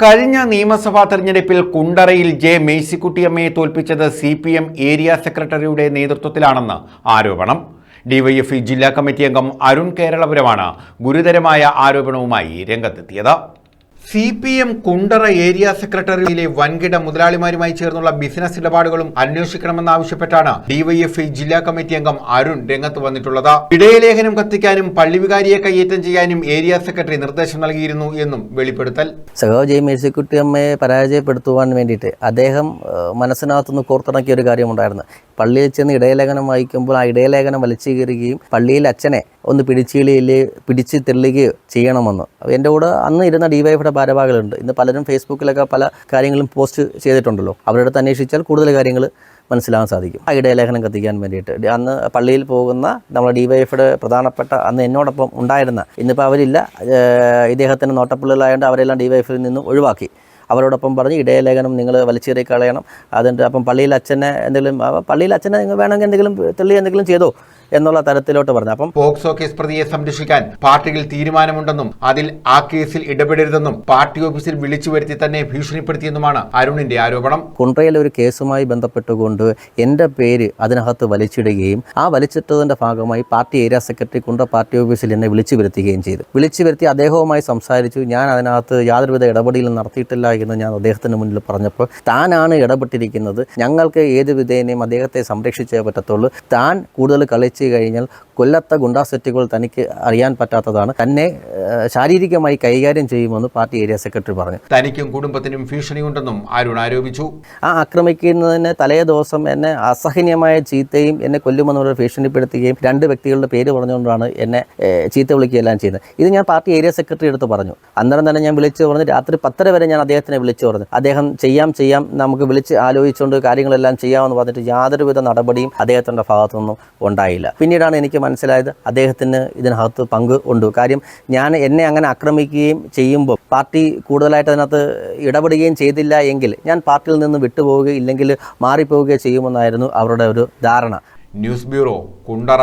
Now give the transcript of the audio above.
കഴിഞ്ഞ നിയമസഭാ തെരഞ്ഞെടുപ്പിൽ കുണ്ടറയിൽ ജെ മേഴ്സിക്കുട്ടിയമ്മയെ തോൽപ്പിച്ചത് സി പി എം ഏരിയ സെക്രട്ടറിയുടെ നേതൃത്വത്തിലാണെന്ന് ആരോപണം. ഡിവൈഎഫ്ഇ ജില്ലാ കമ്മിറ്റി അംഗം അരുൺ കേരളപുരമാണ് ഗുരുതരമായ ആരോപണവുമായി രംഗത്തെത്തിയത്. C P M Kundara area സെക്രട്ടറിയിലെ വൻകിട മുതലാളിമാരുമായി ചേർന്നുള്ള ബിസിനസ് ഇടപാടുകളും അന്വേഷിക്കണമെന്നാവശ്യപ്പെട്ടാണ് ഡിവൈഎഫ്ഐ ജില്ലാ കമ്മിറ്റി അംഗം അരുൺ രംഗത്ത് വന്നിട്ടുള്ളത്. ഇടയലേഖനം കത്തിക്കാനും പള്ളിവികാരിയെ കയ്യേറ്റം ചെയ്യാനും ഏരിയ സെക്രട്ടറി നിർദ്ദേശം നൽകിയിരുന്നു എന്നും വെളിപ്പെടുത്തൽ. സഹോ ജെ മേഴ്സിക്കുട്ടി അമ്മയെ പരാജയപ്പെടുത്തുവാൻ വേണ്ടിയിട്ട് അദ്ദേഹം മനസ്സിനകത്തുനിന്ന് കോർത്തിണക്കിയ ഒരു കാര്യമുണ്ടായിരുന്നു. പള്ളിയിൽ ചെന്ന് ഇടയലേഖനം വായിക്കുമ്പോൾ ആ ഇടയലേഖനം വലിച്ചു കയറുകയും പള്ളിയിൽ അച്ഛനെ ഒന്ന് പിടിച്ചിളിയിൽ പിടിച്ച് തെള്ളുകയോ ചെയ്യണമെന്ന്. എന്റെ കൂടെ അന്ന് ഇരുന്ന ഡിവൈഫിയുടെ ഭാരവാഹികളുണ്ട്. ഇന്ന് പലരും ഫേസ്ബുക്കിലൊക്കെ പല കാര്യങ്ങളും പോസ്റ്റ് ചെയ്തിട്ടുണ്ടല്ലോ. അവരുടെ അടുത്ത് അന്വേഷിച്ചാൽ കൂടുതൽ കാര്യങ്ങൾ മനസ്സിലാകാൻ സാധിക്കും. ഇടയലേഖനം കത്തിക്കാൻ വേണ്ടിയിട്ട്. അന്ന് പള്ളിയിൽ പോകുന്ന നമ്മുടെ ഡിവൈഎഫിയുടെ പ്രധാനപ്പെട്ട അന്ന് എന്നോടൊപ്പം ഉണ്ടായിരുന്ന ഇന്നിപ്പോൾ അവരില്ല. ഇദ്ദേഹത്തിന്റെ നോട്ടപ്പുള്ളികളായതുകൊണ്ട് അവരെല്ലാം ഡിവൈഎഫിൽ നിന്ന് ഒഴിവാക്കി. അവരോടൊപ്പം പറഞ്ഞ് ഇടയലേഖനം നിങ്ങൾ വലിച്ചേറി കളയണം. അതിന്റെ അപ്പം പള്ളിയിൽ അച്ഛനെ എന്തെങ്കിലും പള്ളിയിൽ അച്ഛനെ നിങ്ങൾ വേണമെങ്കിൽ എന്തെങ്കിലും തെള്ളി എന്തെങ്കിലും ചെയ്തോ? എന്നുള്ള തരത്തിലോട്ട് പറഞ്ഞു. അപ്പം പോക്സോ കേസ് പ്രതിയെ സംരക്ഷിക്കാൻ പാർട്ടിയിൽ തീരുമാനമുണ്ടെന്നും അതിൽ ആ കേസിൽ ഇടപെടരുതെന്നും പാർട്ടി ഓഫീസിൽ വിളിച്ചു വരുത്തി തന്നെ ഭീഷണിപ്പെടുത്തിയെന്നുമാണ് അരുണിന്റെ ആരോപണം. കുണ്ട്രയിൽ ഒരു കേസുമായി ബന്ധപ്പെട്ടുകൊണ്ട് എന്റെ പേര് അതിനകത്ത് വലിച്ചിടുകയും ആ വലിച്ചിട്ടതിന്റെ ഭാഗമായി party area secretary Kundara party ഓഫീസിൽ എന്നെ വിളിച്ചു വരുത്തുകയും ചെയ്തു. വിളിച്ചു വരുത്തി അദ്ദേഹവുമായി സംസാരിച്ചു. ഞാൻ അതിനകത്ത് യാതൊരുവിധ ഇടപെടലും നടത്തിയിട്ടില്ല എന്ന് ഞാൻ അദ്ദേഹത്തിന് മുന്നിൽ പറഞ്ഞപ്പോൾ താനാണ് ഇടപെട്ടിരിക്കുന്നത്. ഞങ്ങൾക്ക് ഏത് വിധേനയും അദ്ദേഹത്തെ സംരക്ഷിച്ചേ പറ്റത്തുള്ളൂ. താൻ കൂടുതൽ കളിച്ചു കഴിഞ്ഞാൽ കൊല്ലത്തെ ഗുണ്ടാസെറ്റുകൾ തനിക്ക് അറിയാൻ പറ്റാത്തതാണ്. തന്നെ ശാരീരികമായി കൈകാര്യം ചെയ്യുമെന്ന് പാർട്ടി ഏരിയ സെക്രട്ടറി പറഞ്ഞു. തനിക്കും കുടുംബത്തിനും ഭീഷണിയുണ്ടെന്നും അരുൺ ആരോപിച്ചു. ആ ആക്രമിക്കുന്നതിന് തലേ ദിവസം എന്നെ അസഹനീയമായ ചീത്തയും എന്നെ കൊല്ലുമെന്ന് പറഞ്ഞ് ഭീഷണിപ്പെടുത്തുകയും രണ്ട് വ്യക്തികളുടെ പേര് പറഞ്ഞുകൊണ്ടാണ് എന്നെ ചീത്ത വിളിക്കുകയെല്ലാം ചെയ്യുന്നത്. ഇത് ഞാൻ പാർട്ടി ഏരിയ സെക്രട്ടറി എടുത്ത് പറഞ്ഞു. അന്നേരം തന്നെ ഞാൻ വിളിച്ചു പറഞ്ഞു രാത്രി പത്തര വരെ ഞാൻ അദ്ദേഹത്തിനെ വിളിച്ചു പറഞ്ഞു. അദ്ദേഹം ചെയ്യാം ചെയ്യാം നമുക്ക് വിളിച്ച് ആലോചിച്ചുകൊണ്ട് കാര്യങ്ങളെല്ലാം ചെയ്യാമെന്ന് പറഞ്ഞിട്ട് യാതൊരുവിധ നടപടിയും അദ്ദേഹത്തിന്റെ ഭാഗത്തുനിന്നും ഉണ്ടായില്ല. പിന്നീടാണ് എനിക്ക് മനസ്സിലായത് അദ്ദേഹത്തിന് ഇതിനകത്ത് പങ്ക് ഉണ്ട്. കാര്യം ഞാൻ എന്നെ അങ്ങനെ ആക്രമിക്കുകയും ചെയ്യുമ്പോൾ പാർട്ടി കൂടുതലായിട്ട് അതിനകത്ത് ഇടപെടുകയും ചെയ്തില്ല എങ്കിൽ ഞാൻ പാർട്ടിയിൽ നിന്ന് വിട്ടുപോവുകയോ ഇല്ലെങ്കിൽ മാറിപ്പോവുകയോ ചെയ്യുമെന്നായിരുന്നു അവരുടെ ഒരു ധാരണ. News bureau Kundara.